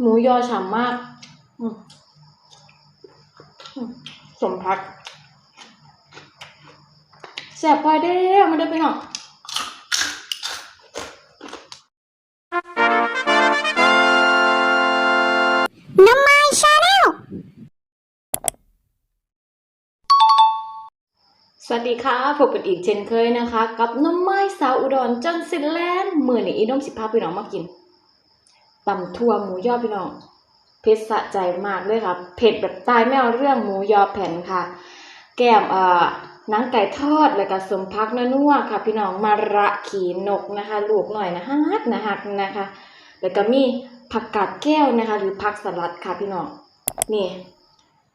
หมูยอฉ่ำมากอืมอืมสมพักแสบพลอยเด้อมาเด้อไปหน่องน้ำไม้ชาแนลสวัสดีค่ะพบกันอีกเช่นเคยนะคะ กับน้ำไม้สาวอุดรจันทร์สินแลนด์มือนี้อีน้องสิพาพี่น้องมากิน ตำทั่วหมูยอพี่น้องเผ็ดสะใจมากเลยค่ะเผ็ดแบบตายไม่เอาเรื่องหมูยอแผ่นค่ะ แก้มเอ่อหนังไก่ทอดแล้วก็สมพักนัวๆค่ะ พี่น้องมาระขีนกนะคะลูกหน่อยนะฮักนะฮักนะคะ แล้วก็มีผักกาดแก้วนะคะ หรือผักสลัดค่ะพี่น้องนี่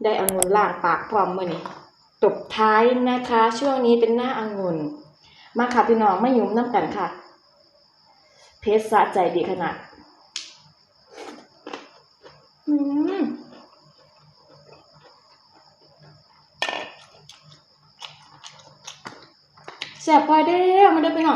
ได้องุ่นล่างปากพร้อมมือนี้ตบท้ายนะคะ ช่วงนี้เป็นหน้าองุ่นมาค่ะพี่น้องไม่ยุ่มน้ำกันค่ะ เพชรสะใจดีขนาด อืมแสบพลอยเด้ไม่ได้ไปหน้อ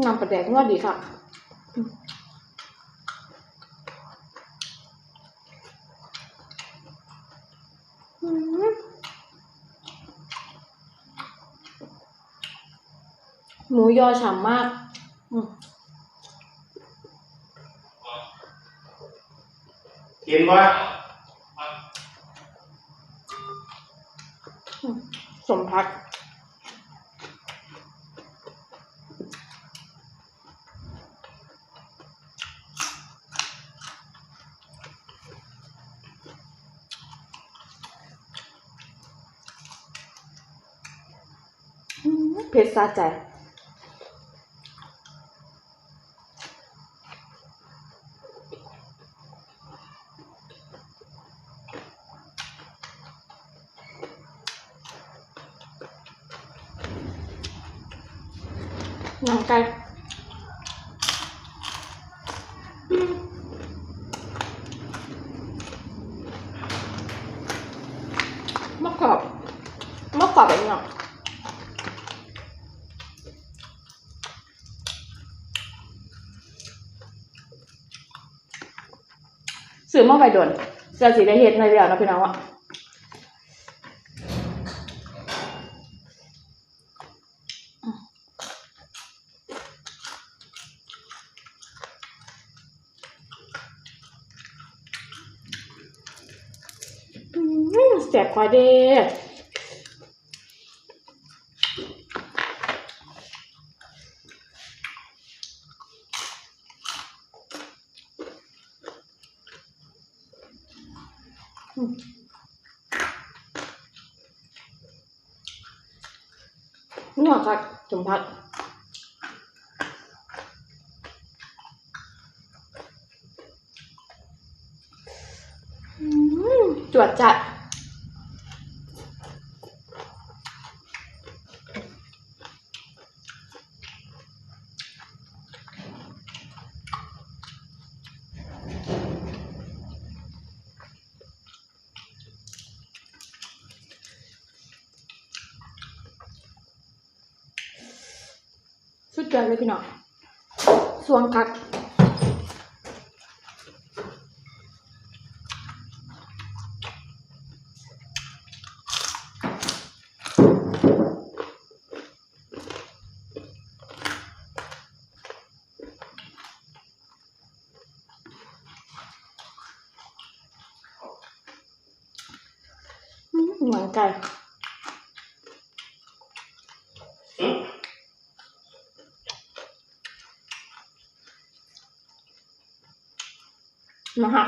งนำประแดกนวดดีค่ะอืมหมูยอฉ่ำมากอืมกินวะสมพัก อืม เผ็ดสะใจหนังไก่อืมมะกรอบมะกรอบแบบนี้เนาะ สื่อมาไปโดนเสื้อสีได้เห็ดในเดียวนะพี่น้องอะแสบคอยเด้อืมนัวค่ะสมพักอืม จวดจัดสุดยอดเลยพี่น้องสวงคัก เหมือนไก่นะฮะ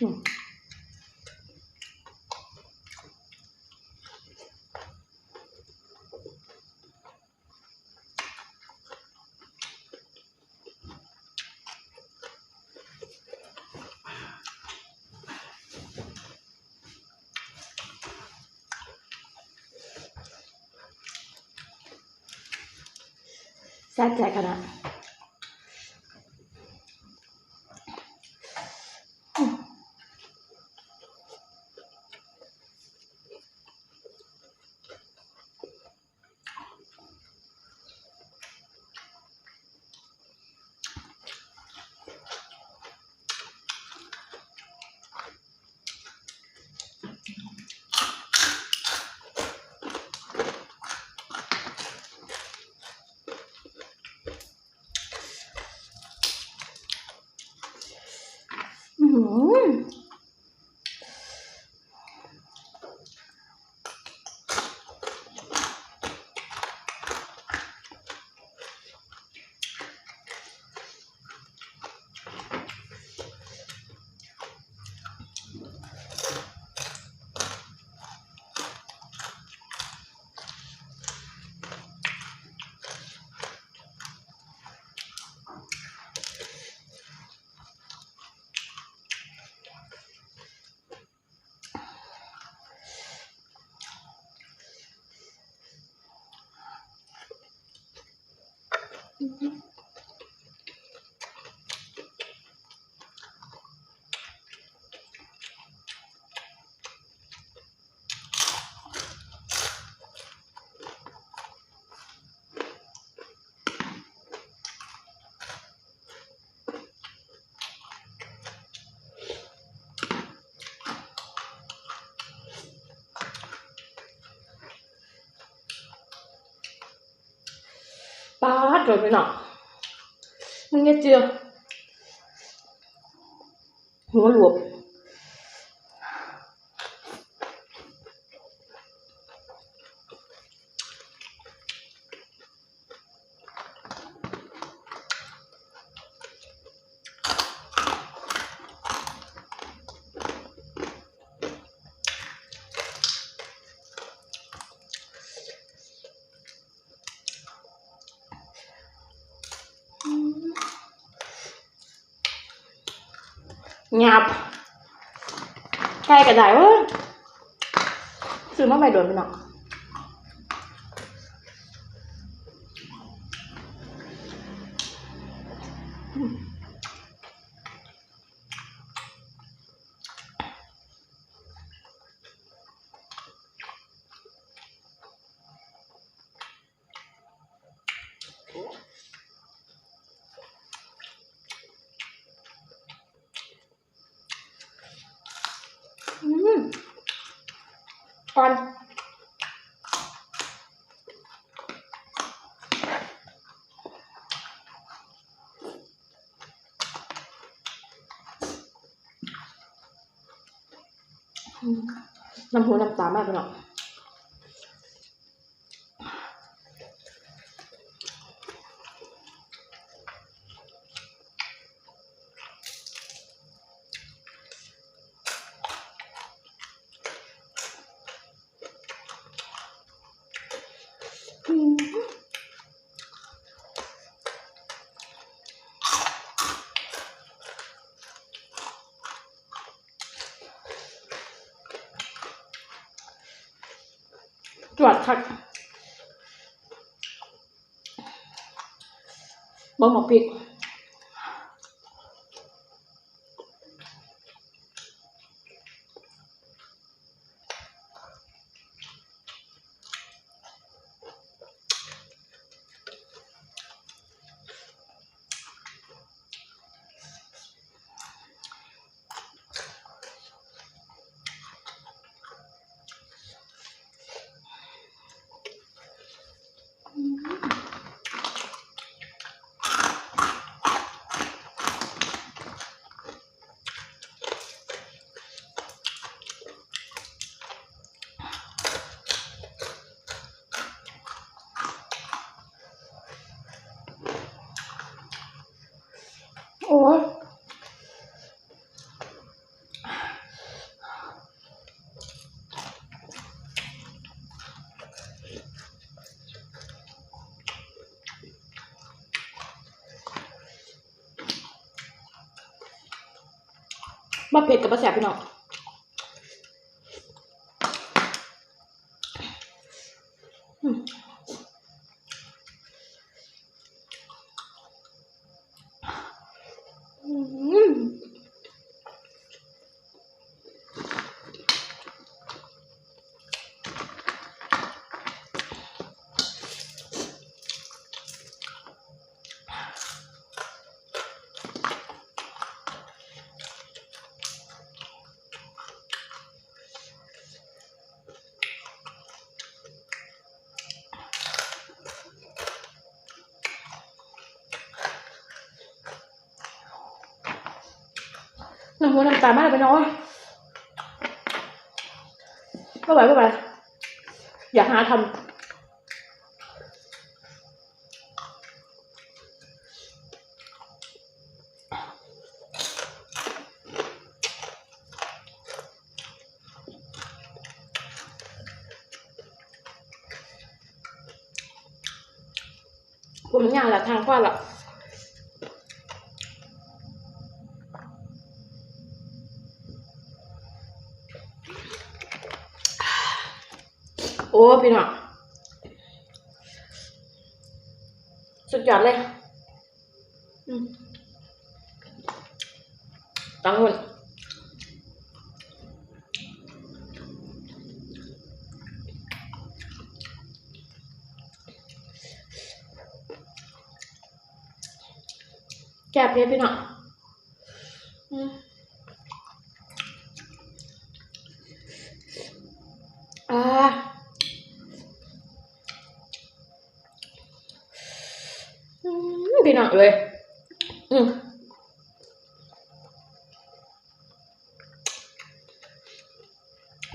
うんさっちゃか。 ปาดโดนไปหน่อยมึงเนี่เจือหัวหลวบ หยาบใก่กระดายเว้ยซื้อมาใบโดนไปหน่อยอืม ก่อนน้ำหูน้ำตามากไปหน่อยอืม จวดคักบ่หมกพริก โอ้ย บ่เผ็ดกับภาษาพี่น้อง หัวน้ำตามาเลยพี่น้องไม่ไหวไม่ไหวอยากหาทำผมงานละทางกว่าละ โอ้พี่น้องสุดยอดเลยอืมตังหุ่นแก้เพชรพี่น้องอืมอ่า อืม พี่น้องเลย อืม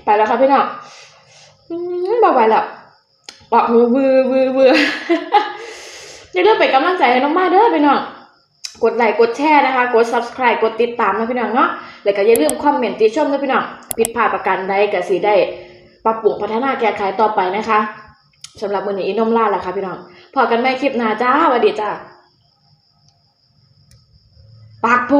ไปแล้วครับพี่น้องอืมบายบายแล้วออกมือวือวือวืออย่าลืมเป็นกำลังใจให้น้องมาเด้อพี่น้องกดไลค์กดแชร์นะคะ กด subscribe กดติดตามนะพี่น้องเนาะ แล้วก็อย่าลืมคอมเมนต์ติชมนะพี่น้องผิดพลาดประการใดก็สิได้ปรับปรุงพัฒนาแก้ไขต่อไปนะคะ สำหรับมือนี้อินนมลาแล้วค่ะพี่น้องพอกันไหม่คลิปหน้าจ้าสวัสดีจ้าปากโพ